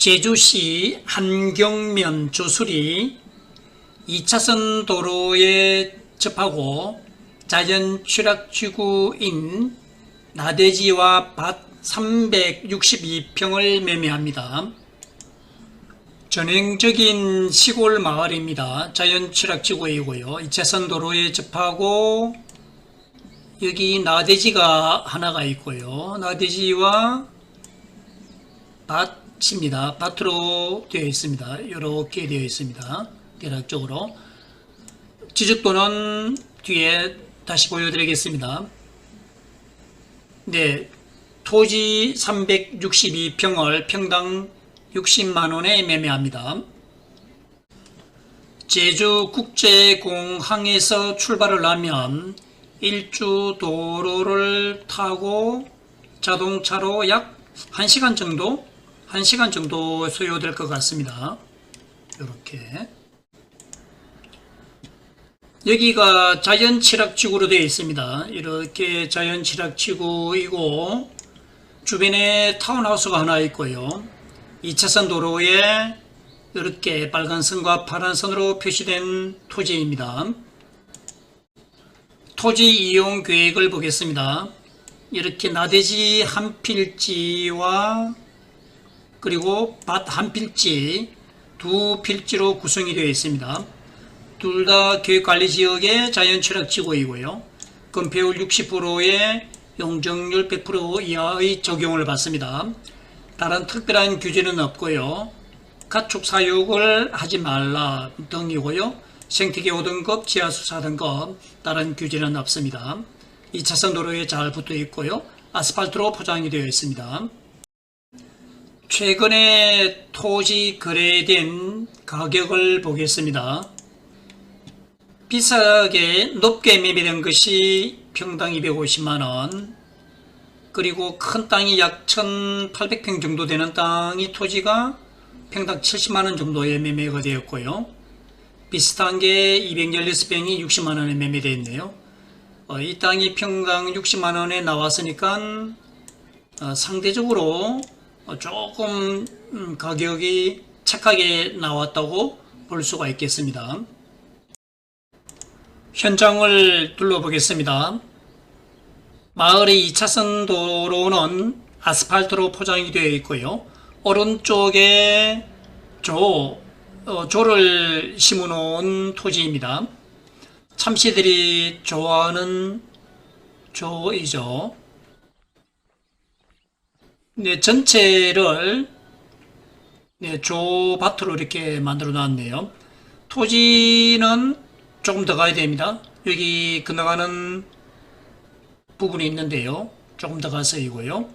제주시 한경면 조수리 2차선 도로에 접하고 자연 취락지구인 나대지와 밭 362평을 매매합니다. 전형적인 시골 마을입니다. 자연 취락지구이고요. 2차선 도로에 접하고 여기 나대지가 하나가 있고요. 나대지와 밭입니다. 밭으로 되어 있습니다. 이렇게 되어 있습니다. 대략적으로 지적도는 뒤에 다시 보여드리겠습니다. 네, 토지 362평을 평당 60만원에 매매합니다. 제주국제공항에서 출발을 하면 일주 도로를 타고 자동차로 약 1시간 정도 1시간 정도 소요될 것 같습니다. 이렇게 여기가 자연 취락지구로 되어 있습니다. 이렇게 자연 취락지구이고 주변에 타운하우스가 하나 있고요. 2차선 도로에 이렇게 빨간 선과 파란 선으로 표시된 토지입니다. 토지 이용 계획을 보겠습니다. 이렇게 나대지 한 필지와 그리고 밭 한 필지 두 필지로 구성이 되어 있습니다. 둘 다 계획관리지역의 자연취락지구이고요. 건폐율 60%의 용적률 100% 이하의 적용을 받습니다. 다른 특별한 규제는 없고요. 가축 사육을 하지 말라 등이고요. 생태계 5등급, 지하수 4등급 다른 규제는 없습니다. 2차선 도로에 잘 붙어 있고요. 아스팔트로 포장이 되어 있습니다. 최근에 토지 거래된 가격을 보겠습니다. 비싸게 높게 매매된 것이 평당 250만원 그리고 큰 땅이 약 1800평 정도 되는 땅이 토지가 평당 70만원 정도에 매매가 되었고요. 비슷한 게 216평이 60만원에 매매되어 있네요. 어, 이 땅이 평당 60만원에 나왔으니까 어, 상대적으로 어, 조금 음, 가격이 착하게 나왔다고 볼 수가 있겠습니다. 현장을 둘러보겠습니다. 마을의 2차선 도로는 아스팔트로 포장이 되어 있고요. 오른쪽에 조, 어, 조를 심어 놓은 토지입니다. 참치들이 좋아하는 조이죠. 네, 전체를 네, 조밭으로 이렇게 만들어 놨네요. 토지는 조금 더 가야 됩니다. 여기 건너가는 부분이 있는데요. 조금 더 가서 이고요.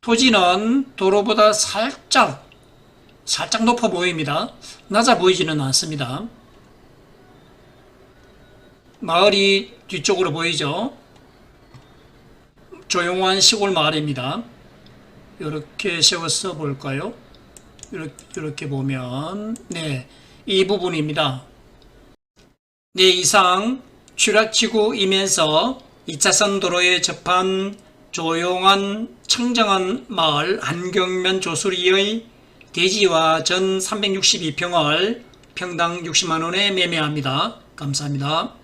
토지는 도로보다 살짝 살짝 높아 보입니다. 낮아 보이지는 않습니다. 마을이 뒤쪽으로 보이죠? 조용한 시골 마을입니다. 이렇게 세워서 볼까요? 이렇게, 이렇게 보면 네, 이 부분입니다. 네, 이상 취락지구이면서 2차선 도로에 접한 조용한 청정한 마을 한경면 조수리의 대지와 전 362평을 평당 60만원에 매매합니다. 감사합니다.